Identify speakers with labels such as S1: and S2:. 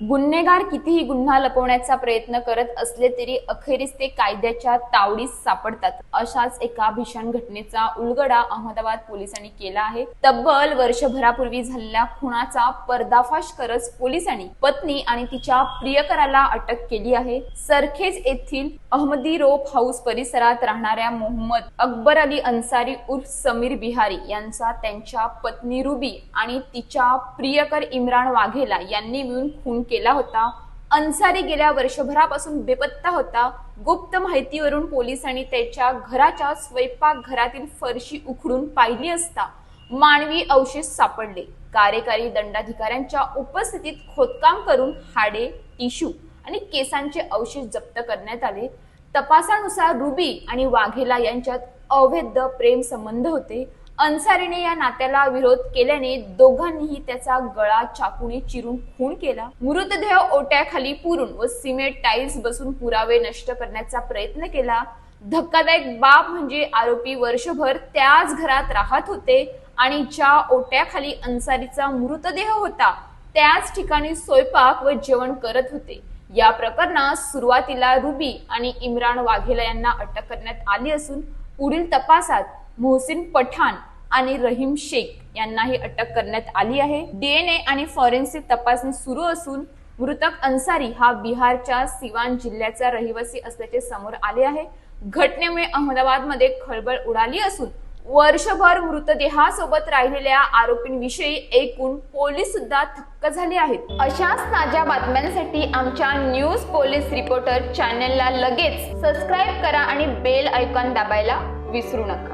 S1: गुन्हेगार कितीही गुन्हा लपवण्याचा प्रयत्न करत असले तरी अखेरीस ते कायद्याच्या तावडीत सापडतात. अशाच एका भीषण घटनेचा उलगडा अहमदाबाद पोलिसांनी केला आहे. तब्बल वर्षभरापूर्वी झालेल्या खुनाचा पर्दाफाश करत पोलिसांनी पत्नी आणि तिच्या प्रियकराला अटक केली आहे. सरखेज येथील अहमदी रोप हाऊस परिसरात राहणाऱ्या मोहम्मद अकबर अली अन्सारी उर्फ समीर बिहारी यांचा त्यांच्या पत्नी रुबी आणि तिच्या प्रियकर इम्रान वाघेला यांनी मिळून खून केला होता. अन्सारी गेल्या वर्षभरापासून बेपत्ता होता. गुप्त माहितीवरून पोलिसांनी त्याच्या घराच्या स्वयंपाक घरातील फरशी उखडून पाहिली असता मानवी अवशेष सापडले. कार्यकारी दंडाधिकाऱ्यांच्या उपस्थितीत खोदकाम करून हाडे टिश्यू आणि केसांचे अवशेष जप्त करण्यात आले. तपासानुसार रुबी आणि वाघेला यांच्यात अवैध प्रेम संबंध होते. अन्सारीने या नात्याला विरोध केल्याने दोघांनीही त्याचा गळा चाकूने चिरून खून केला. मृतदेह ओट्याखाली पुरून व सिमेंट टाईल्स बसून पुरावे नष्ट करण्याचा प्रयत्न केला. धक्कादायक बाब म्हणजे आरोपी वर्षभर त्याच घरात राहत होते आणि ज्या ओट्याखाली अन्सारीचा मृतदेह होता त्याच ठिकाणी स्वयंपाक व जेवण करत होते. या प्रकरणात सुरुवातीला रुबी आणि इम्रान वाघेला यांना अटक करण्यात आली असून पुढील तपासात मोहसिन पठाण आणि रहीम शेख यांनाही अटक करण्यात आली आहे. डीएनए आणि फॉरेन्सिक तपासणी सुरू असून मृतक अन्सारी हा बिहारच्या सिवान जिल्ह्याचा रहिवासी असल्याचे समोर आले आहे. घटनेमुळे अहमदाबादमध्ये खळबळ उडाली असून वर्षभर मृतदेहासोबत राहिलेल्या आरोपींविषयी एकूण पोलीस सुद्धा थक्क झाले आहेत. अशाच ताज्या बातम्यांसाठी आमच्या न्यूज पोलीस रिपोर्टर चॅनलला लगेच सबस्क्राईब करा आणि बेल आयकॉन दाबायला विसरू नका.